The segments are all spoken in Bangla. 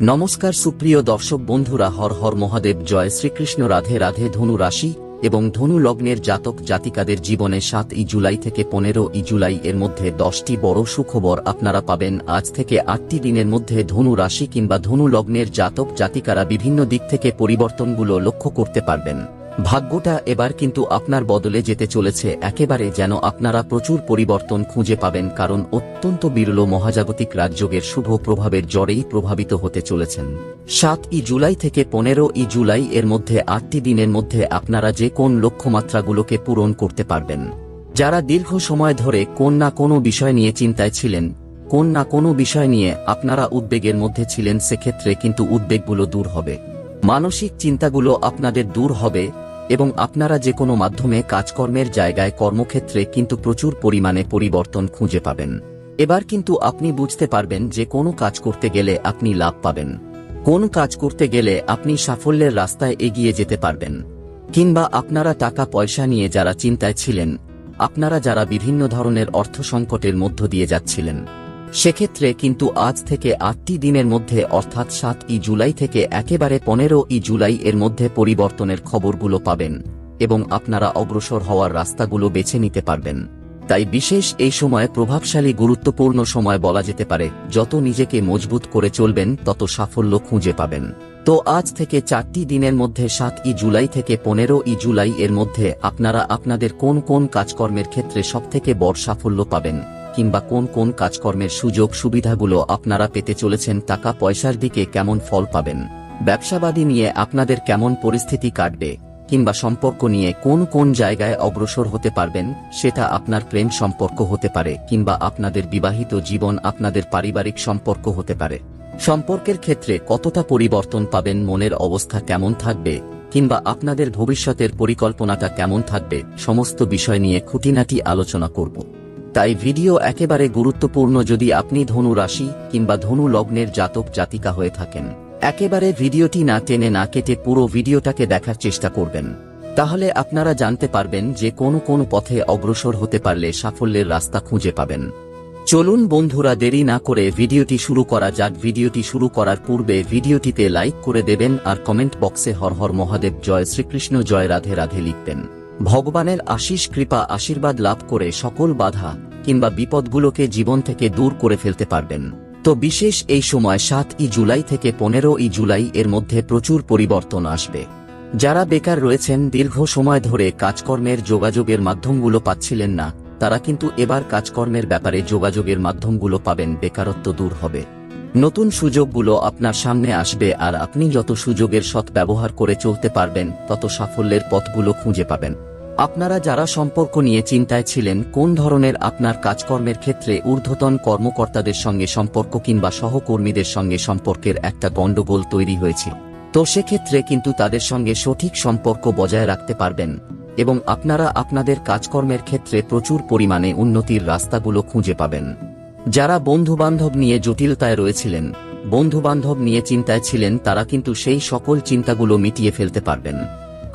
নমস্কার সুপ্রিয় দর্শক বন্ধুরা, হর হর মহাদেব, জয় শ্রীকৃষ্ণ, রাধে রাধে, ধনু রাশি এবং ধনু লগ্নের জাতক জাতিকাদের জীবনে সাত ই জুলাই থেকে পনেরো ই জুলাই এর মধ্যে দশটি বড় সুখবর আপনারা পাবেন। আজ থেকে আটটি দিনের মধ্যে ধনু রাশি কিংবা ধনু লগ্নের জাতক জাতিকারা বিভিন্ন দিক থেকে পরিবর্তনগুলো লক্ষ্য করতে পারবেন। ভাগ্যটা এবার কিন্তু আপনার বদলে যেতে চলেছে, একেবারে যেন আপনারা প্রচুর পরিবর্তন খুঁজে পাবেন কারণ অত্যন্ত বিরল মহাজাগতিক রাজযোগের শুভ প্রভাবের জড়েই প্রভাবিত হতে চলেছেন। সাত ই জুলাই থেকে পনেরো ই জুলাই এর মধ্যে আটটি দিনের মধ্যে আপনারা যে কোন লক্ষ্যমাত্রাগুলোকে পূরণ করতে পারবেন। যারা দীর্ঘ সময় ধরে কোন না কোনো বিষয় নিয়ে চিন্তায় ছিলেন, কোন না কোনো বিষয় নিয়ে আপনারা উদ্বেগের মধ্যে ছিলেন, সেক্ষেত্রে কিন্তু উদ্বেগগুলো দূর হবে। মানসিক চিন্তাগুলো আপনাদের দূর হবে এবং আপনারা যে কোনো মাধ্যমে কাজকর্মের জায়গায় কর্মক্ষেত্রে কিন্তু প্রচুর পরিমাণে পরিবর্তন খুঁজে পাবেন। এবার কিন্তু আপনি বুঝতে পারবেন যে কোনো কাজ করতে গেলে আপনি লাভ পাবেন। কোন কাজ করতে গেলে আপনি সাফল্যের রাস্তায় এগিয়ে যেতে পারবেন। কিংবা আপনারা টাকা পয়সা নিয়ে যারা চিন্তায় ছিলেন, আপনারা যারা বিভিন্ন ধরনের অর্থ সংকটের মধ্য দিয়ে যাচ্ছিলেন সেক্ষেত্রে কিন্তু আজ থেকে আটটি দিনের মধ্যে, অর্থাৎ সাত ই জুলাই থেকে একেবারে পনেরো ই জুলাই এর মধ্যে পরিবর্তনের খবরগুলো পাবেন এবং আপনারা অগ্রসর হওয়ার রাস্তাগুলো বেছে নিতে পারবেন। তাই বিশেষ এই সময় প্রভাবশালী গুরুত্বপূর্ণ সময় বলা যেতে পারে, যত নিজেকে মজবুত করে চলবেন, তত সাফল্য খুঁজে পাবেন। তো আজ থেকে চারটি দিনের মধ্যে সাত ই জুলাই থেকে পনেরো ই জুলাই এর মধ্যে, আপনারা আপনাদের কোন কোন কাজকর্মের ক্ষেত্রে সবথেকে বড় সাফল্য পাবেন? কিংবা কোন কোন কাজকর্মের সুযোগ সুবিধাগুলো আপনারা পেতে চলেছেন, টাকা পয়সার দিকে কেমন ফল পাবেন? ব্যবসাবাদী নিয়ে আপনাদের কেমন পরিস্থিতি কাটবে? কিংবা সম্পর্ক নিয়ে কোন কোন জায়গায় অগ্রসর হতে পারবেন, সেটা আপনার প্রেম সম্পর্ক হতে পারে, কিংবা আপনাদের বিবাহিত জীবন আপনাদের পারিবারিক সম্পর্ক হতে পারে। সম্পর্কের ক্ষেত্রে কতটা পরিবর্তন পাবেন, মনের অবস্থা কেমন থাকবে, কিংবা আপনাদের ভবিষ্যতের পরিকল্পনাটা কেমন থাকবে, সমস্ত বিষয় নিয়ে খুঁটিনাটি আলোচনা করব। তাই ভিডিও একেবারে গুরুত্বপূর্ণ যদি আপনি ধনু রাশি কিংবা ধনু লগ্নের জাতক জাতিকা হয়ে থাকেন। একেবারে ভিডিওটি না টেনে না কেটে পুরো ভিডিওটাকে দেখার চেষ্টা করবেন। তাহলে আপনারা জানতে পারবেন যে কোন কোন পথে অগ্রসর হতে পারলে সাফল্যের রাস্তা খুঁজে পাবেন। চলুন বন্ধুরা, দেরি না করে ভিডিওটি শুরু করা যাক। ভিডিওটি শুরু করার পূর্বে ভিডিওটিতে লাইক করে দেবেন আর কমেন্ট বক্সে হর হর মহাদেব, জয় শ্রীকৃষ্ণ, জয় রাধে রাধে লিখবেন। ভগবানের আশিস কৃপা আশীর্বাদ লাভ করে সকল বাধা কিংবা বিপদগুলোকে জীবন থেকে দূর করে ফেলতে পারবেন। তো বিশেষ এই সময় সাত ই জুলাই থেকে পনেরো ই জুলাই এর মধ্যে প্রচুর পরিবর্তন আসবে। যারা বেকার রয়েছেন, দীর্ঘ সময় ধরে কাজকর্মের যোগাযোগের মাধ্যমগুলো পাচ্ছিলেন না, তারা কিন্তু এবার কাজকর্মের ব্যাপারে যোগাযোগের মাধ্যমগুলো পাবেন, বেকারত্ব দূর হবে। নতুন সুযোগগুলো আপনার সামনে আসবে আর আপনি যত সুযোগের সৎ ব্যবহার করে চলতে পারবেন, তত সাফল্যের পথগুলো খুঁজে পাবেন। আপনারা যারা সম্পর্ক নিয়ে চিন্তায় ছিলেন, কোন ধরনের আপনার কাজকর্মের ক্ষেত্রে ঊর্ধ্বতন কর্মকর্তাদের সঙ্গে সম্পর্ক কিংবা সহকর্মীদের সঙ্গে সম্পর্কের একটা গণ্ডগোল তৈরি হয়েছিল, তো সেক্ষেত্রে কিন্তু তাদের সঙ্গে সঠিক সম্পর্ক বজায় রাখতে পারবেন এবং আপনারা আপনাদের কাজকর্মের ক্ষেত্রে প্রচুর পরিমাণে উন্নতির রাস্তাগুলো খুঁজে পাবেন। যারা বন্ধুবান্ধব নিয়ে জটিলতায় রয়েছিলেন, বন্ধুবান্ধব নিয়ে চিন্তায় ছিলেন, তারা কিন্তু সেই সকল চিন্তাগুলো মিটিয়ে ফেলতে পারবেন।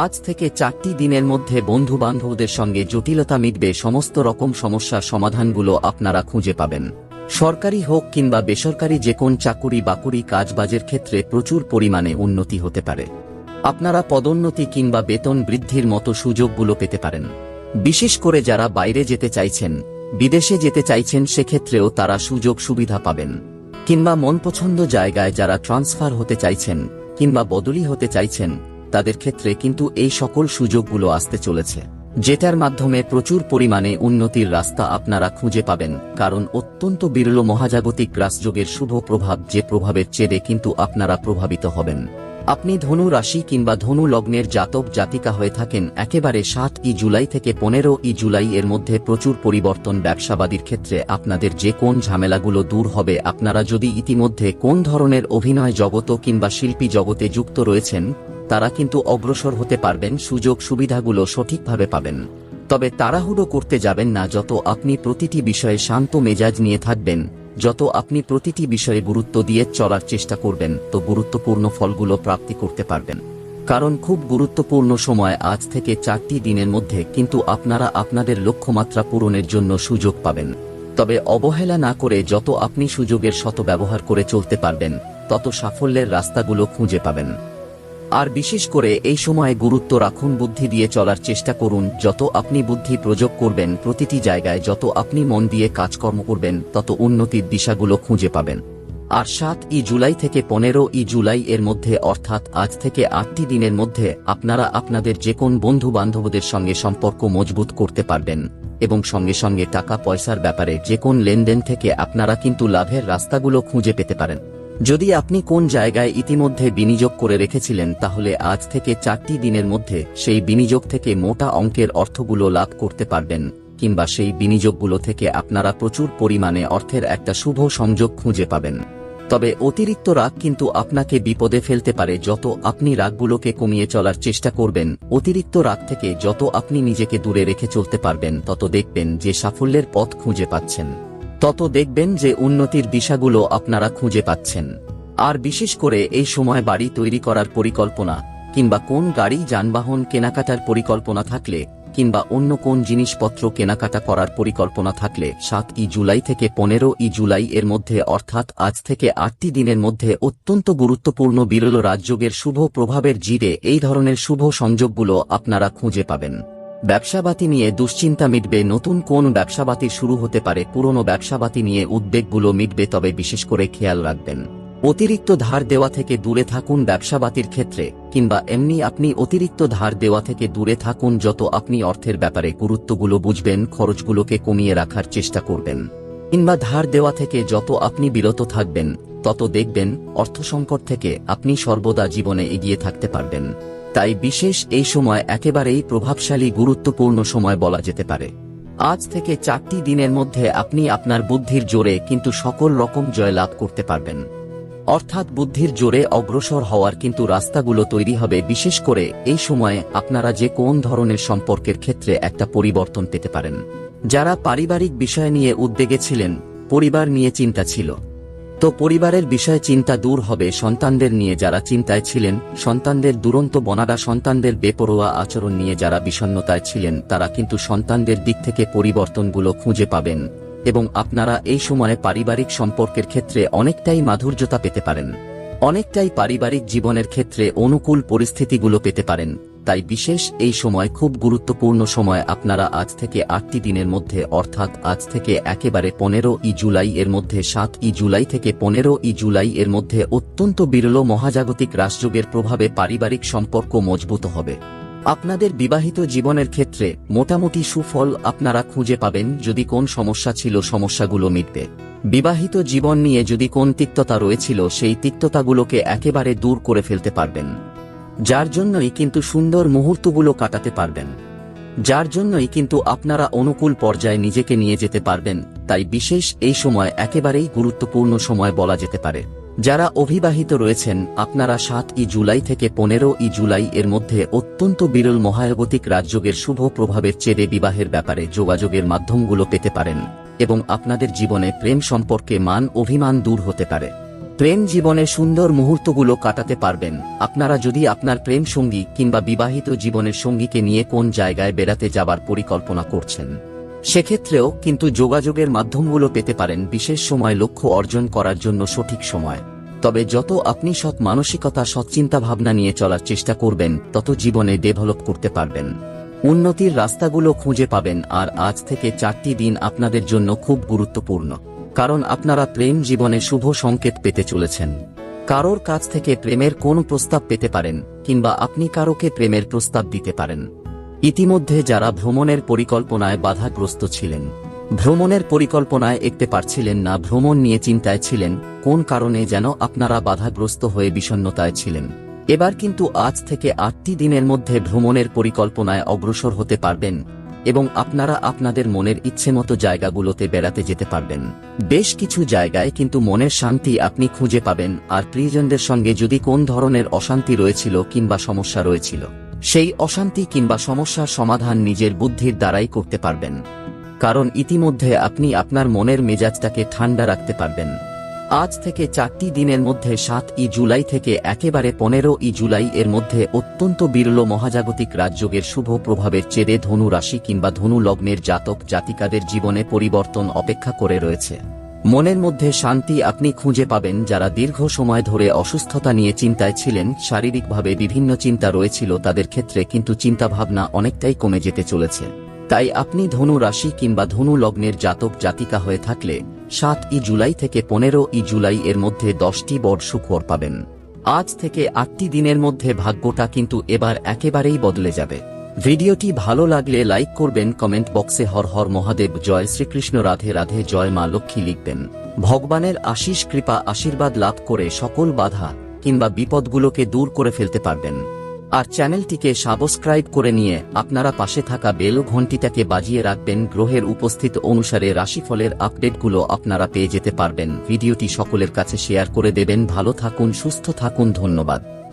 আজ থেকে চারটি দিনের মধ্যে বন্ধু বান্ধবদের সঙ্গে জটিলতা মিটবে সমস্ত রকম সমস্যার সমাধানগুলো আপনারা খুঁজে পাবেন। সরকারি হোক কিংবা বেসরকারি যে কোন চাকুরি বাকুরি কাজবাজের ক্ষেত্রে প্রচুর পরিমাণে উন্নতি হতে পারে। আপনারা পদোন্নতি কিংবা বেতন বৃদ্ধির মতো সুযোগগুলো পেতে পারেন। বিশেষ করে যারা বাইরে যেতে চাইছেন, বিদেশে যেতে চাইছেন সেক্ষেত্রেও তারা সুযোগ সুবিধা পাবেন। কিংবা মন পছন্দ জায়গায় যারা ট্রান্সফার হতে চাইছেন কিংবা বদলি হতে চাইছেন তাদের ক্ষেত্রে কিন্তু এই সকল সুযোগগুলো আসতে চলেছে, যেটার মাধ্যমে প্রচুর পরিমাণে উন্নতির রাস্তা আপনারা খুঁজে পাবেন, কারণ অত্যন্ত বিরল মহাজাগতিক রাজযোগের শুভ প্রভাব যে প্রভাবের চেয়ে কিন্তু আপনারা প্রভাবিত হবেন। আপনি ধনু রাশি কিংবা ধনু লগ্নের জাতক জাতিকা হয়ে থাকেন, একেবারে সাত ই জুলাই থেকে পনেরো ই জুলাই এর মধ্যে প্রচুর পরিবর্তন ব্যবসাবাদীর ক্ষেত্রে আপনাদের যে কোন ঝামেলাগুলো দূর হবে, আপনারা যদি ইতিমধ্যে কোন ধরনের অভিনয় জগত কিংবা শিল্পী জগতে যুক্ত রয়েছেন তারা কিন্তু অগ্রসর হতে পারবেন, সুযোগ সুবিধাগুলো সঠিকভাবে পাবেন। তবে তাড়াহুড়ো করতে যাবেন না, যত আপনি প্রতিটি বিষয়ে শান্ত মেজাজ নিয়ে থাকবেন, যত আপনি প্রতিটি বিষয়ে গুরুত্ব দিয়ে চলার চেষ্টা করবেন, তো গুরুত্বপূর্ণ ফলগুলো প্রাপ্তি করতে পারবেন। কারণ খুব গুরুত্বপূর্ণ সময় আজ থেকে চারটি দিনের মধ্যে, কিন্তু আপনারা আপনাদের লক্ষ্যমাত্রা পূরণের জন্য সুযোগ পাবেন। তবে অবহেলা না করে যত আপনি সুযোগের শত ব্যবহার করে চলতে পারবেন, তত সাফল্যের রাস্তাগুলো খুঁজে পাবেন। আর বিশেষ করে এই সময়ে গুরুত্ব রাখুন বুদ্ধি দিয়ে চলার চেষ্টা করুন। যত আপনি বুদ্ধি প্রয়োগ করবেন প্রতিটি জায়গায় যত আপনি মন দিয়ে কাজকর্ম করবেন, তত উন্নতির দিশাগুলো খুঁজে পাবেন। আর সাত ই জুলাই থেকে পনেরো ই জুলাই এর মধ্যে অর্থাৎ আজ থেকে আটটি দিনের মধ্যে আপনারা আপনাদের যে কোন বন্ধু বান্ধবদের সঙ্গে সম্পর্ক মজবুত করতে পারবেন এবং সঙ্গে সঙ্গে টাকা পয়সার ব্যাপারে যে কোন লেনদেন থেকে আপনারা কিন্তু লাভের রাস্তাগুলো খুঁজে পেতে পারেন। যদি আপনি কোন জায়গায় ইতিমধ্যে বিনিয়োগ করে রেখেছিলেন, তাহলে আজ থেকে চারটি দিনের মধ্যে সেই বিনিয়োগ থেকে মোটা অঙ্কের অর্থগুলো লাভ করতে পারবেন, কিংবা সেই বিনিয়োগগুলো থেকে আপনারা প্রচুর পরিমাণে অর্থের একটা শুভ সংযোগ খুঁজে পাবেন। তবে অতিরিক্ত রাগ কিন্তু আপনাকে বিপদে ফেলতে পারে, যত আপনি রাগগুলোকে কমিয়ে চলার চেষ্টা করবেন, অতিরিক্ত রাগ থেকে যত আপনি নিজেকে দূরে রেখে চলতে পারবেন, তত দেখবেন যে সাফল্যের পথ খুঁজে পাচ্ছেন। তত দেখবেন যে উন্নতির দিশাগুলো আপনারা খুঁজে পাচ্ছেন। আর বিশেষ করে এই সময় বাড়ি তৈরি করার পরিকল্পনা, কিংবা কোন গাড়ি, যানবাহন, কেনাকাটার পরিকল্পনা থাকলে, কিংবা অন্য কোন জিনিসপত্র কেনাকাটা করার পরিকল্পনা থাকলে সাত ই জুলাই থেকে পনেরো ই জুলাই এর মধ্যে অর্থাৎ আজ থেকে আটটি দিনের মধ্যে অত্যন্ত গুরুত্বপূর্ণ বিরল রাজযোগের শুভ প্রভাবের জিরে এই ধরনের শুভ সংযোগগুলো আপনারা খুঁজে পাবেন। ব্যবসাবাতি নিয়ে দুশ্চিন্তা মিটবে, নতুন কোন ব্যবসাবাতি শুরু হতে পারে, পুরনো ব্যবসাবাতি নিয়ে উদ্বেগগুলো মিটবে, তবে বিশেষ করে খেয়াল রাখবেন। অতিরিক্ত ধার দেওয়া থেকে দূরে থাকুন ব্যবসাবাতির ক্ষেত্রে, কিংবা এমনি আপনি অতিরিক্ত ধার দেওয়া থেকে দূরে থাকুন যত আপনি অর্থের ব্যাপারে গুরুত্বগুলো বুঝবেন, খরচগুলোকে কমিয়ে রাখার চেষ্টা করবেন। কিংবা ধার দেওয়া থেকে যত আপনি বিরত থাকবেন, তত দেখবেন অর্থ সংকট থেকে আপনি সর্বদা জীবনে এগিয়ে থাকতে পারবেন। তাই বিশেষ এই সময় একেবারেই প্রভাবশালী গুরুত্বপূর্ণ সময় বলা যেতে পারে। আজ থেকে চারটি দিনের মধ্যে আপনি আপনার বুদ্ধির জোরে কিন্তু সকল রকম জয় লাভ করতে পারবেন। অর্থাৎ বুদ্ধির জোরে অগ্রসর হওয়ার কিন্তু রাস্তাগুলো তৈরি হবে বিশেষ করে এই সময়ে আপনারা যে কোন ধরনের সম্পর্কের ক্ষেত্রে একটা পরিবর্তন পেতে পারেন। যারা পারিবারিক বিষয় নিয়ে উদ্বেগে ছিলেন, পরিবার নিয়ে চিন্তা ছিল তো পরিবারের বিষয়ে চিন্তা দূর হবে সন্তানদের নিয়ে যারা চিন্তায় ছিলেন, সন্তানদের দুরন্ত বনাদা সন্তানদের বেপরোয়া আচরণ নিয়ে যারা বিষণ্ণতায় ছিলেন, তারা কিন্তু সন্তানদের দিক থেকে পরিবর্তনগুলো খুঁজে পাবেন এবং আপনারা এই সময়ে পারিবারিক সম্পর্কের ক্ষেত্রে অনেকটাই মাধুর্যতা পেতে পারেন। অনেকটাই পারিবারিক জীবনের ক্ষেত্রে অনুকূল পরিস্থিতিগুলো পেতে পারেন। তাই বিশেষ এই সময় খুব গুরুত্বপূর্ণ সময় আপনারা আজ থেকে আটটি দিনের মধ্যে, অর্থাৎ আজ থেকে একেবারে পনেরো ই জুলাই এর মধ্যে, সাত ই জুলাই থেকে পনেরো ই জুলাই এর মধ্যে অত্যন্ত বিরল মহাজাগতিক রাজযোগের প্রভাবে পারিবারিক সম্পর্ক মজবুত হবে। আপনাদের বিবাহিত জীবনের ক্ষেত্রে মোটামুটি সুফল আপনারা খুঁজে পাবেন যদি কোন সমস্যা ছিল সমস্যাগুলো মিটবে। বিবাহিত জীবন নিয়ে যদি কোন তিক্ততা রয়েছিল, সেই তিক্ততাগুলোকে একেবারে দূর করে ফেলতে পারবেন। যার জন্যই কিন্তু সুন্দর মুহূর্তগুলো কাটাতে পারবেন। যার জন্যই কিন্তু আপনারা অনুকূল পর্যায়ে নিজেকে নিয়ে যেতে পারবেন, তাই বিশেষ এই সময় একেবারেই গুরুত্বপূর্ণ সময় বলা যেতে পারে। যারা অভিবাহিত রয়েছেন, আপনারা সাত ই জুলাই থেকে পনেরো ই জুলাই এর মধ্যে অত্যন্ত বিরল মহায়গতিক রাজযোগের শুভ প্রভাবের চেয়ে বিবাহের ব্যাপারে যোগাযোগের মাধ্যমগুলো পেতে পারেন এবং আপনাদের জীবনে প্রেম সম্পর্কে মান অভিমান দূর হতে পারে। প্রেম জীবনে সুন্দর মুহূর্তগুলো কাটাতে পারবেন। আপনারা যদি আপনার প্রেম সঙ্গী কিংবা বিবাহিত জীবনের সঙ্গীকে নিয়ে কোন জায়গায় বেড়াতে যাবার পরিকল্পনা করছেন, সেক্ষেত্রেও কিন্তু যোগাযোগের মাধ্যমগুলো পেতে পারেন বিশেষ সময় লক্ষ্য অর্জন করার জন্য সঠিক সময়। তবে যত আপনি সৎ মানসিকতা, সৎ চিন্তা ভাবনা নিয়ে চলার চেষ্টা করবেন, তত জীবনে ডেভেলপ করতে পারবেন। উন্নতির রাস্তাগুলো খুঁজে পাবেন, আর আজ থেকে চারটি দিন আপনাদের জন্য খুব গুরুত্বপূর্ণ। কারণ আপনারা প্রেম জীবনে শুভ সংকেত পেতে চলেছেন। কারোর কাছ থেকে প্রেমের কোন প্রস্তাব পেতে পারেন, কিংবা আপনি কারোকে প্রেমের প্রস্তাব দিতে পারেন। ইতিমধ্যে যারা ভ্রমণের পরিকল্পনায় বাধাগ্রস্ত ছিলেন, ভ্রমণের পরিকল্পনায় এগতে পারছিলেন না, ভ্রমণ নিয়ে চিন্তায় ছিলেন, কোন কারণে যেন আপনারা বাধাগ্রস্ত হয়ে বিষণ্ণতায় ছিলেন। এবার কিন্তু আজ থেকে আটটি দিনের মধ্যে ভ্রমণের পরিকল্পনায় অগ্রসর হতে পারবেন এবং আপনারা আপনাদের মনের ইচ্ছেমতো জায়গাগুলোতে বেড়াতে যেতে পারবেন। বেশ কিছু জায়গায় কিন্তু মনের শান্তি আপনি খুঁজে পাবেন, আর প্রিয়জনদের সঙ্গে যদি কোন ধরনের অশান্তি রয়েছিল কিংবা সমস্যা রয়েছিল, সেই অশান্তি কিংবা সমস্যার সমাধান নিজের বুদ্ধির দ্বারাই করতে পারবেন। কারণ ইতিমধ্যে আপনি আপনার মনের মেজাজটাকে ঠান্ডা রাখতে পারবেন। আজ থেকে চারটি দিনের মধ্যে সাত ই জুলাই থেকে একেবারে পনেরো ই জুলাই এর মধ্যে অত্যন্ত বিরল মহাজাগতিক রাজযোগের শুভ প্রভাবের চেরে ধনু রাশি কিংবা ধনু লগ্নের জাতক জাতিকাদের জীবনে পরিবর্তন অপেক্ষা করে রয়েছে। মনের মধ্যে শান্তি আপনি খুঁজে পাবেন যারা দীর্ঘ সময় ধরে অসুস্থতা নিয়ে চিন্তায় ছিলেন, শারীরিকভাবে বিভিন্ন চিন্তা রয়েছিল তাদের ক্ষেত্রে কিন্তু চিন্তাভাবনা অনেকটাই কমে যেতে চলেছে। তাই আপনি ধনু রাশি কিংবা ধনু লগ্নের জাতক জাতিকা হয়ে থাকলে সাত ই জুলাই থেকে পনেরো ই জুলাই এর মধ্যে দশটি বড় সুখবর পাবেন। আজ থেকে আটটি দিনের মধ্যে ভাগ্যটা কিন্তু এবার একেবারেই বদলে যাবে। ভিডিওটি ভালো লাগলে লাইক করবেন, কমেন্ট বক্সে হর হর মহাদেব, জয় শ্রীকৃষ্ণ, রাধে রাধে, জয় মা লক্ষ্মী লিখবেন। ভগবানের আশিস কৃপা আশীর্বাদ লাভ করে সকল বাধা কিংবা বিপদগুলোকে দূর করে ফেলতে পারবেন। আর চ্যানেলটিকে সাবস্ক্রাইব করে নিয়ে আপনারা পাশে থাকা বেল ঘণ্টিটাকে বাজিয়ে রাখবেন। গ্রহের উপস্থিত অনুসারে রাশিফলের আপডেটগুলো আপনারা পেয়ে যেতে পারবেন। ভিডিওটি সকলের কাছে শেয়ার করে দেবেন। ভালো থাকুন, সুস্থ থাকুন, ধন্যবাদ।